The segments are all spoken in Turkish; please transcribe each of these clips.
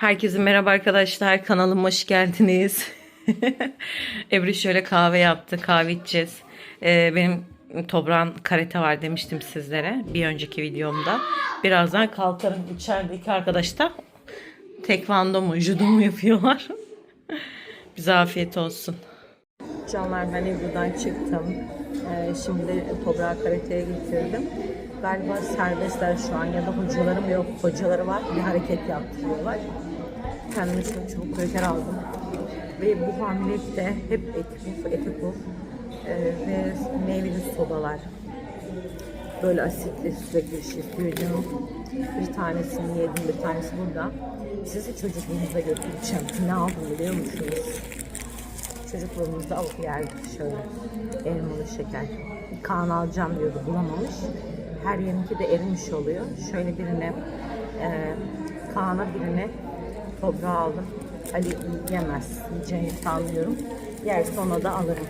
Herkese merhaba arkadaşlar. Kanalıma hoş geldiniz. Ebru şöyle kahve yaptı. Kahve içeceğiz. Ee, benim toprağın karate var demiştim sizlere bir önceki videomda. Birazdan kalkarım. İçerideki arkadaş da tekvando mu, judo mu yapıyorlar. Bize afiyet olsun. Canlar ben Ebru'dan çıktım. Ee, şimdi toprağı karateye getirdim. Galiba serbestler şu an ya da hocalarım yok. Hocaları var bir hareket yaptırıyorlar. Kendime çok çubuk kraker aldım. Ve bu hamilelikte hep etikuf, etikuf e, ve meyveli sodalar. Böyle asitli sürekli şişiyor canım. Bir tanesini yedim, bir tanesi burada. Sizi çocukluğunuza götüreceğim. Ne aldım biliyor musunuz? Çocukluğumuzda alıp yerdik şöyle. Elmalı şeker. Kaan alacağım diyordu bulamamış. Her yerinki de erimiş oluyor. Şöyle birine e, Kaan'a birine toprağı aldım. Ali yemez. Yiyeceğini sanmıyorum. Yerse ona da alırım.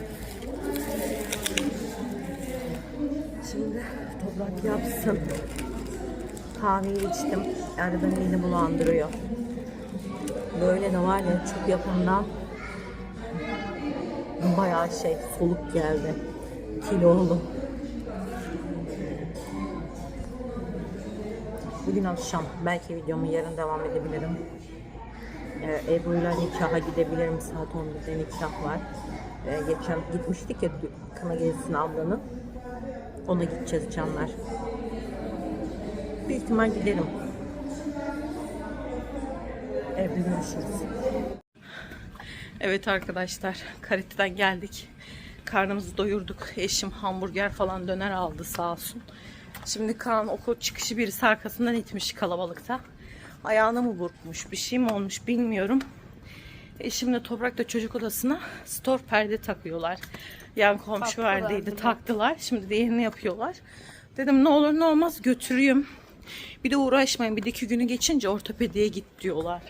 Şimdi toprak yapsın. Kahveyi içtim. Arada mide bulandırıyor. Böyle de var ya çok yakından bayağı şey soluk geldi. Kilolu. Bugün akşam belki videomu yarın devam edebilirim. Ee, Ebru'yla nikaha gidebilirim. Saat 11'de nikah var. Ee, geçen gitmiştik ya kına gezisine ablanın. Ona gideceğiz canlar. Büyük ihtimal giderim. Evde görüşürüz. Evet arkadaşlar, karateden geldik. Karnımızı doyurduk. Eşim hamburger falan döner aldı sağ olsun. Şimdi Kaan okul çıkışı birisi arkasından itmiş kalabalıkta. Ayağını mı burkmuş, bir şey mi olmuş bilmiyorum. Eşimle Toprak'ta çocuk odasına store perde takıyorlar. Yan komşu Taktılar verdiydi, bile. taktılar. Şimdi de yerini yapıyorlar. Dedim ne olur ne olmaz götüreyim. Bir de uğraşmayın. Bir de iki günü geçince ortopediye git diyorlar.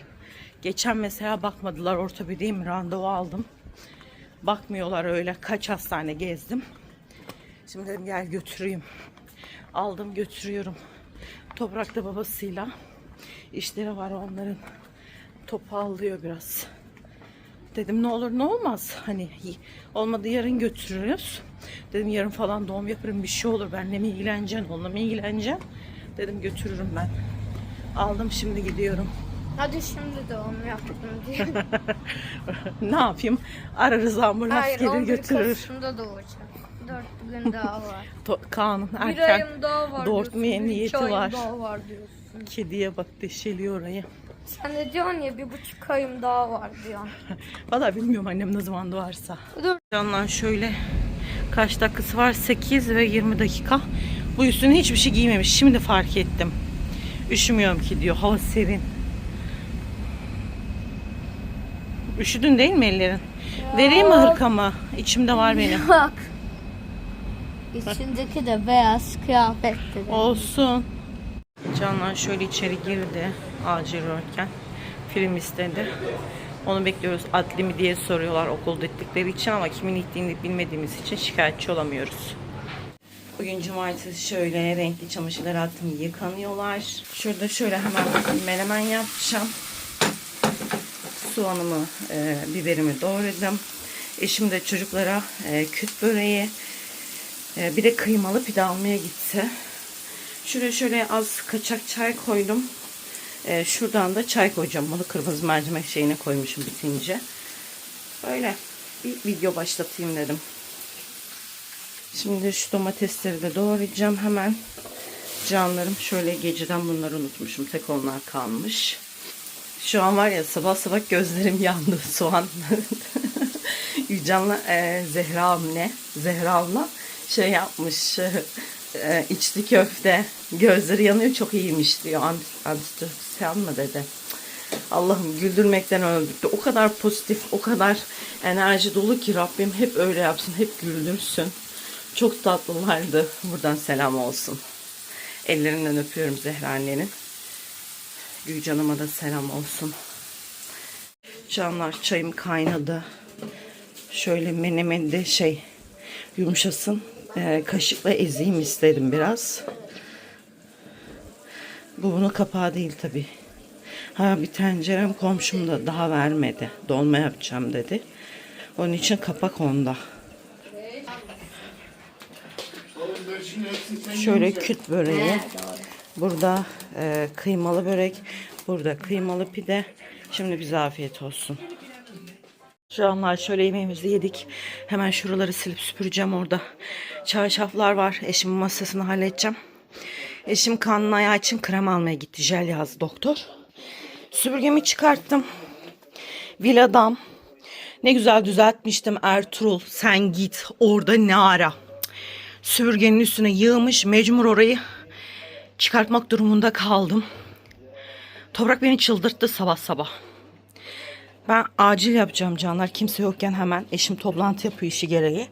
Geçen mesela bakmadılar ortopediye mi randevu aldım. Bakmıyorlar öyle. Kaç hastane gezdim. Şimdi dedim gel götüreyim. Aldım götürüyorum. Toprakta babasıyla işleri var onların. Topallıyor biraz. Dedim ne olur ne olmaz. Hani olmadı yarın götürürüz. Dedim yarın falan doğum yaparım bir şey olur. Benle mi ilgileneceksin onunla mı ilgileneceksin? Dedim götürürüm ben. Aldım şimdi gidiyorum. Hadi şimdi onu yaptım diye. ne yapayım? Ararız ambulans Hayır gelir 11 götürür. Kasım'da doğacak. 4 gün daha var. To- Kaan'ın Bir erken ayım daha var doğurtmaya diyorsun. bir niyeti iki ayım var. daha var diyorsun. Kediye bak deşeliyor orayı. Sen de diyorsun ya bir buçuk ayım daha var diyorsun. Valla bilmiyorum annem ne zaman doğarsa. Dur. Canlar şöyle kaç dakikası var? 8 ve 20 dakika. Bu üstüne hiçbir şey giymemiş. Şimdi fark ettim. Üşümüyorum ki diyor. Hava serin. Üşüdün değil mi ellerin? Vereyim mi hırkamı? İçimde var benim. Bak. İçindeki de beyaz kıyafetli. de. Olsun. Canlar şöyle içeri girdi. Acil röntgen. Film istedi. Onu bekliyoruz. Adli mi diye soruyorlar okulda ettikleri için ama kimin ittiğini bilmediğimiz için şikayetçi olamıyoruz. Bugün cumartesi şöyle renkli çamaşırlar attım yıkanıyorlar. Şurada şöyle hemen menemen yapacağım. Soğanımı, e, biberimi doğradım. Eşim de çocuklara e, küt böreği, e, bir de kıymalı pide almaya gitti. Şuraya şöyle az kaçak çay koydum. E, şuradan da çay koyacağım. Bunu kırmızı mercimek şeyine koymuşum bitince. Böyle bir video başlatayım dedim. Şimdi şu domatesleri de doğrayacağım hemen. Canlarım şöyle geceden bunları unutmuşum. Tek onlar kalmış. Şu an var ya sabah sabah gözlerim yandı soğan. Yücan'la e, Zehra ne? Zehra abla şey yapmış. E, içli köfte. Gözleri yanıyor çok iyiymiş diyor. Ant- Antidepresan mı dedi. Allah'ım güldürmekten öldürdü. O kadar pozitif, o kadar enerji dolu ki Rabbim hep öyle yapsın, hep güldürsün. Çok tatlılardı. Buradan selam olsun. Ellerinden öpüyorum Zehra annenin. Gülcan'ıma da selam olsun. Canlar çayım kaynadı. Şöyle menemende şey yumuşasın. Ee, kaşıkla ezeyim istedim biraz. Bu bunun kapağı değil tabi. Ha bir tencerem komşum da daha vermedi. Dolma yapacağım dedi. Onun için kapak onda. Şöyle küt böreği. Burada e, kıymalı börek. Burada kıymalı pide. Şimdi bize afiyet olsun. Şu anlar şöyle yemeğimizi yedik. Hemen şuraları silip süpüreceğim orada. Çarşaflar var. Eşimin masasını halledeceğim. Eşim kanın ayağı için krem almaya gitti. Jel yazdı doktor. Süpürgemi çıkarttım. Villadan. Ne güzel düzeltmiştim Ertuğrul. Sen git orada ne ara. Süpürgenin üstüne yığmış. Mecbur orayı çıkartmak durumunda kaldım. Toprak beni çıldırttı sabah sabah. Ben acil yapacağım canlar. Kimse yokken hemen eşim toplantı yapıyor işi gereği.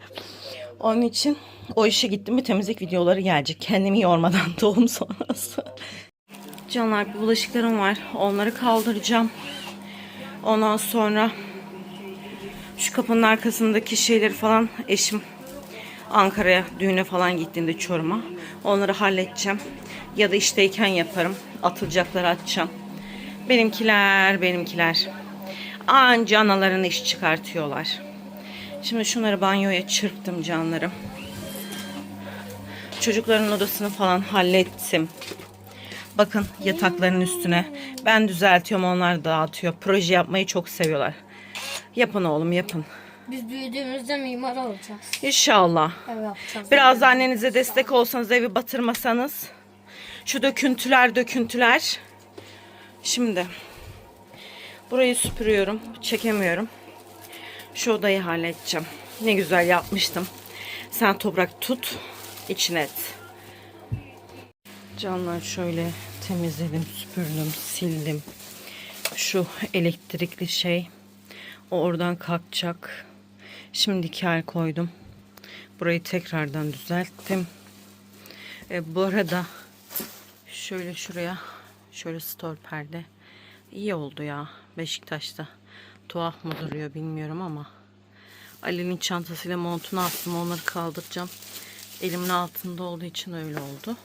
Onun için o işe gittim mi temizlik videoları gelecek. Kendimi yormadan doğum sonrası. Canlar bir bulaşıklarım var. Onları kaldıracağım. Ondan sonra şu kapının arkasındaki şeyleri falan eşim Ankara'ya düğüne falan gittiğinde Çorum'a onları halledeceğim. Ya da işteyken yaparım. Atılacakları atacağım. Benimkiler, benimkiler. Anca analarını iş çıkartıyorlar. Şimdi şunları banyoya çırptım canlarım. Çocukların odasını falan hallettim. Bakın yatakların üstüne. Ben düzeltiyorum onlar dağıtıyor. Proje yapmayı çok seviyorlar. Yapın oğlum yapın. Biz büyüdüğümüzde mimar olacağız. İnşallah. Ev yapacağız. Biraz da annenize destek olsanız evi batırmasanız. Şu döküntüler döküntüler. Şimdi burayı süpürüyorum. Çekemiyorum. Şu odayı halledeceğim. Ne güzel yapmıştım. Sen toprak tut. içine et. Canlar şöyle temizledim, süpürdüm, sildim. Şu elektrikli şey o oradan kalkacak. Şimdi kel koydum. Burayı tekrardan düzelttim. E, bu arada şöyle şuraya şöyle store perde iyi oldu ya Beşiktaş'ta. Tuhaf mı duruyor bilmiyorum ama Ali'nin çantasıyla montunu attım onları kaldıracağım. Elimin altında olduğu için öyle oldu.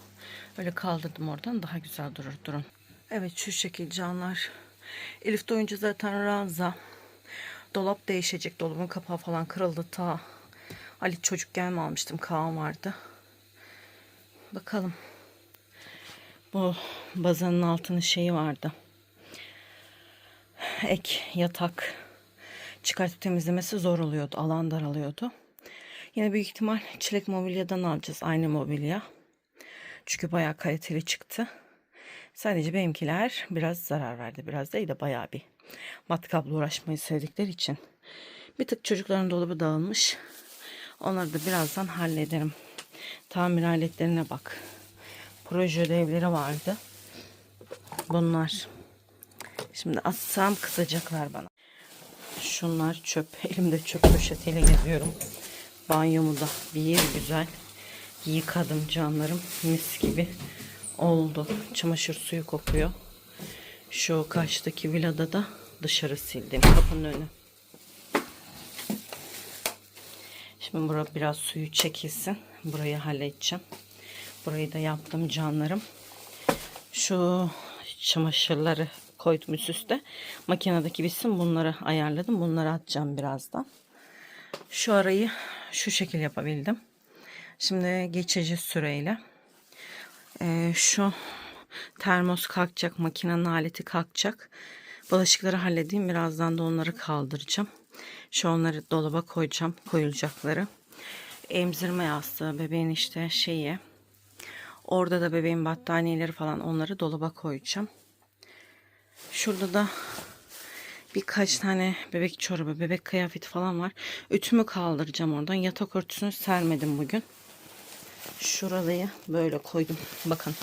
Öyle kaldırdım oradan daha güzel durur durun. Evet şu şekil canlar. Elif doyunca zaten ranza. Dolap değişecek. Dolabın kapağı falan kırıldı ta. Ali çocukken mi almıştım? Kaan vardı. Bakalım. Bu bazanın altının şeyi vardı. Ek yatak. Çıkartıp temizlemesi zor oluyordu. Alan daralıyordu. Yine büyük ihtimal çilek mobilyadan alacağız. Aynı mobilya. Çünkü bayağı kaliteli çıktı. Sadece benimkiler biraz zarar verdi. Biraz değil de bayağı bir matkapla uğraşmayı sevdikleri için. Bir tık çocukların dolabı dağılmış. Onları da birazdan hallederim. Tamir aletlerine bak. Proje ödevleri vardı. Bunlar. Şimdi atsam kızacaklar bana. Şunlar çöp. Elimde çöp poşetiyle geziyorum. Banyomu da bir güzel yıkadım canlarım. Mis gibi oldu. Çamaşır suyu kokuyor. Şu karşıdaki villada da dışarı sildim kapının önü. Şimdi bura biraz suyu çekilsin. Burayı halledeceğim. Burayı da yaptım canlarım. Şu çamaşırları koydum üst üste. Makinedeki bitsin bunları ayarladım. Bunları atacağım birazdan. Şu arayı şu şekil yapabildim. Şimdi geçici süreyle ee, şu termos kalkacak. Makinenin aleti kalkacak. Bulaşıkları halledeyim. Birazdan da onları kaldıracağım. Şu onları dolaba koyacağım. Koyulacakları. Emzirme yastığı bebeğin işte şeyi. Orada da bebeğin battaniyeleri falan onları dolaba koyacağım. Şurada da birkaç tane bebek çorabı, bebek kıyafeti falan var. Ütümü kaldıracağım oradan. Yatak örtüsünü sermedim bugün. Şurayı böyle koydum. Bakın.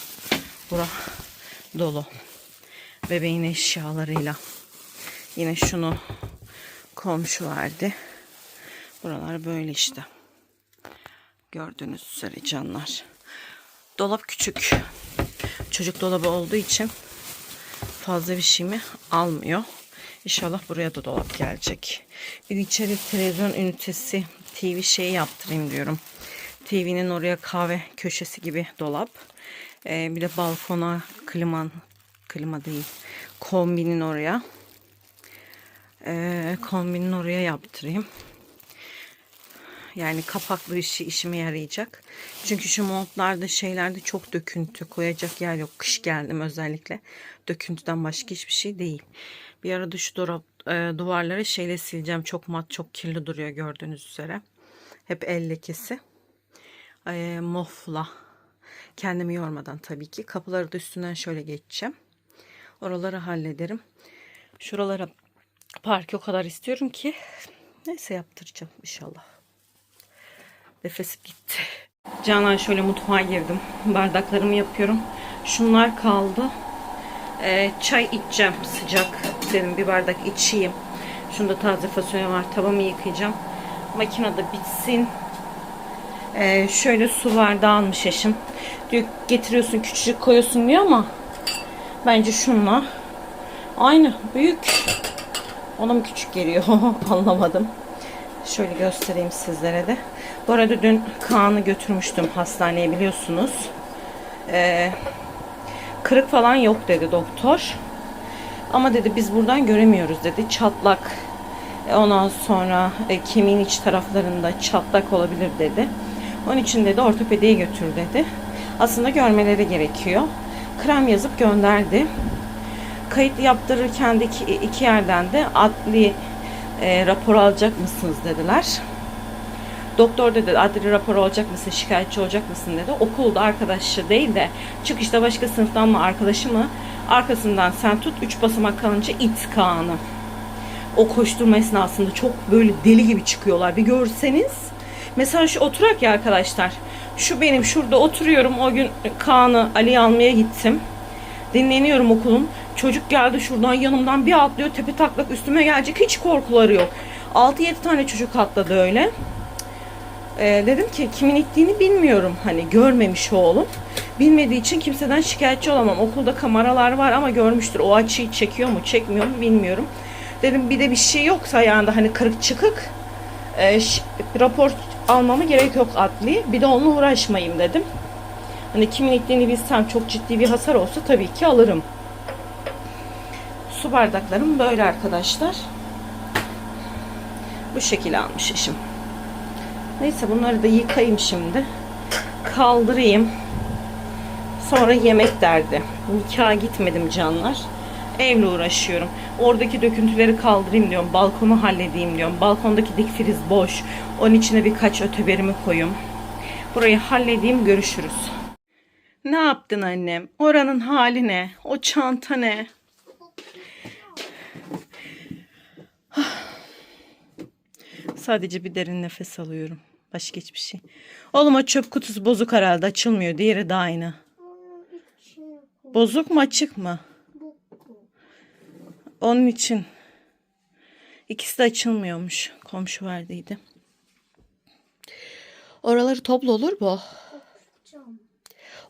Bura dolu. Bebeğin eşyalarıyla. Yine şunu komşu verdi. Buralar böyle işte. Gördüğünüz üzere canlar. Dolap küçük. Çocuk dolabı olduğu için fazla bir şeyimi almıyor. İnşallah buraya da dolap gelecek. Bir içeri televizyon ünitesi TV şeyi yaptırayım diyorum. TV'nin oraya kahve köşesi gibi dolap. Ee, bir de balkona kliman klima değil. Kombinin oraya. Ee, kombinin oraya yaptırayım. Yani kapaklı şey işime yarayacak. Çünkü şu montlarda şeylerde çok döküntü koyacak yer yok. Kış geldim özellikle. Döküntüden başka hiçbir şey değil. Bir arada şu dolap, e, duvarları şeyle sileceğim. Çok mat çok kirli duruyor gördüğünüz üzere. Hep el lekesi. E, mofla. Kendimi yormadan tabii ki. Kapıları da üstünden şöyle geçeceğim. Oraları hallederim. Şuralara park o kadar istiyorum ki. Neyse yaptıracağım inşallah. Nefesim gitti. Canan şöyle mutfağa girdim. Bardaklarımı yapıyorum. Şunlar kaldı. Ee, çay içeceğim sıcak. Dedim bir bardak içeyim. Şunda taze fasulye var. Tavamı yıkayacağım. Makinede bitsin. Ee, şöyle su bardağı almış eşim. Diyor getiriyorsun küçücük koyuyorsun diyor ama bence şunla aynı büyük. Ona mı küçük geliyor anlamadım. Şöyle göstereyim sizlere de. Bu arada dün Kaan'ı götürmüştüm hastaneye biliyorsunuz. Ee, kırık falan yok dedi doktor. Ama dedi biz buradan göremiyoruz dedi. Çatlak. E, Ondan sonra e, kemiğin iç taraflarında çatlak olabilir dedi. Onun için dedi ortopediye götür dedi. Aslında görmeleri gerekiyor. Krem yazıp gönderdi. Kayıt yaptırırken de iki, iki yerden de adli e, rapor alacak mısınız dediler. Doktor dedi adli rapor olacak mısın, şikayetçi olacak mısın dedi. Okulda arkadaşı değil de çıkışta başka sınıftan mı arkadaşı mı arkasından sen tut 3 basamak kalınca it Kaan'ı. O koşturma esnasında çok böyle deli gibi çıkıyorlar. Bir görseniz. Mesela şu oturak ya arkadaşlar. Şu benim şurada oturuyorum. O gün Kaan'ı Ali'yi almaya gittim. Dinleniyorum okulun. Çocuk geldi şuradan yanımdan bir atlıyor. Tepe taklak üstüme gelecek. Hiç korkuları yok. 6-7 tane çocuk atladı öyle. Ee, dedim ki kimin ittiğini bilmiyorum. Hani görmemiş oğlum. Bilmediği için kimseden şikayetçi olamam. Okulda kameralar var ama görmüştür. O açıyı çekiyor mu çekmiyor mu bilmiyorum. Dedim bir de bir şey yoksa ayağında hani kırık çıkık e, rapor almama gerek yok adli. Bir de onunla uğraşmayayım dedim. Hani kimin ittiğini bilsem çok ciddi bir hasar olsa tabii ki alırım. Su bardaklarım böyle arkadaşlar. Bu şekilde almış eşim. Neyse bunları da yıkayayım şimdi. Kaldırayım. Sonra yemek derdi. Nikaha gitmedim canlar. Evle uğraşıyorum. Oradaki döküntüleri kaldırayım diyorum. Balkonu halledeyim diyorum. Balkondaki dik boş. Onun içine birkaç öteberimi koyayım. Burayı halledeyim görüşürüz. Ne yaptın annem? Oranın hali ne? O çanta ne? Sadece bir derin nefes alıyorum. Başka hiçbir şey. Oğlum o çöp kutusu bozuk herhalde. Açılmıyor. Diğeri de aynı. Bozuk mu açık mı? Onun için. İkisi de açılmıyormuş. Komşu verdiydi. Oraları toplu olur bu.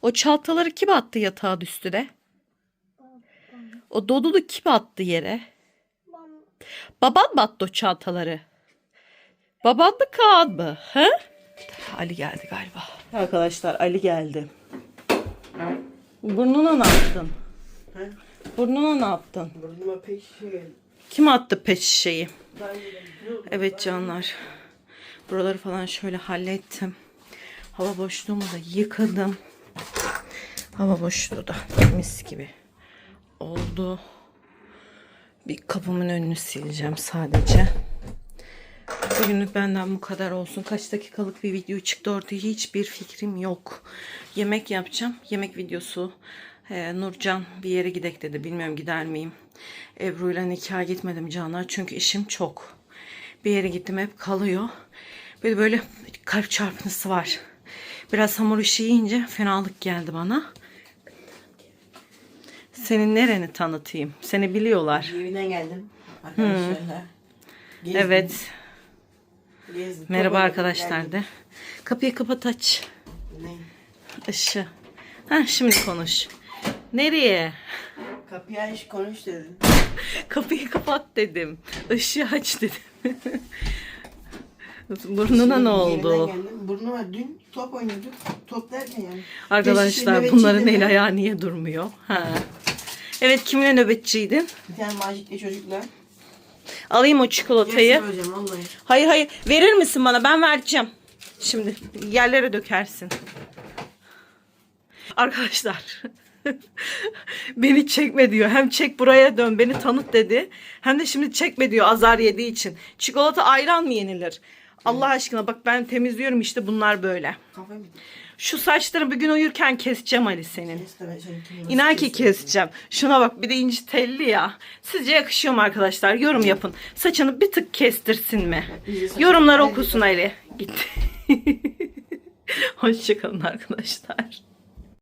O çantaları kim attı yatağın üstüne? O dodulu kim attı yere? Baban mı attı o çantaları? Baban mı Kaan mı? He? Ali geldi galiba. Arkadaşlar Ali geldi. Burnuna ne yaptın? He? Burnuna ne yaptın? Burnuma şey geldi. Kim attı pet şişeyi? Evet canlar. Buraları falan şöyle hallettim. Hava boşluğumu da yıkadım. Hava boşluğu da mis gibi oldu. Bir kapımın önünü sileceğim sadece. Bugünlük benden bu kadar olsun. Kaç dakikalık bir video çıktı ortaya hiçbir fikrim yok. Yemek yapacağım. Yemek videosu. Ee, Nurcan bir yere gidek dedi. Bilmiyorum gider miyim. Ebru ile nikaha gitmedim Caner. Çünkü işim çok. Bir yere gittim hep kalıyor. Böyle böyle kalp çarpıntısı var. Biraz hamur işi yiyince fenalık geldi bana. Senin nereni tanıtayım? Seni biliyorlar. Evinden geldim. Arkadaşlarla. Gezdim, Evet. Gezdim. Merhaba Topladım, arkadaşlar de. Kapıyı kapat aç. Ne? Işığı. Ha şimdi konuş. Nereye? Kapıyı aç konuş dedim. Kapıyı kapat dedim. Işığı aç dedim. Burnuna ne oldu? Burnuma dün top oynuyorduk. Top derken yani. Arkadaşlar bunların el ayağı niye durmuyor? Ha. Evet kiminle nöbetçiydin? Bir tane magikli çocukla. Alayım o çikolatayı. Yarısını hocam vallahi. Hayır hayır. Verir misin bana? Ben vereceğim. Şimdi yerlere dökersin. Arkadaşlar. beni çekme diyor. Hem çek buraya dön beni tanıt dedi. Hem de şimdi çekme diyor azar yediği için. Çikolata ayran mı yenilir? Allah aşkına bak ben temizliyorum işte bunlar böyle. Kafayı mı? Şu saçları bir gün uyurken keseceğim Ali senin. İnan ki keseceğim. Şuna bak bir de inci telli ya. Sizce yakışıyor mu arkadaşlar? Yorum yapın. Saçını bir tık kestirsin mi? Yorumları okusun Ali. Gitti. Hoşçakalın arkadaşlar.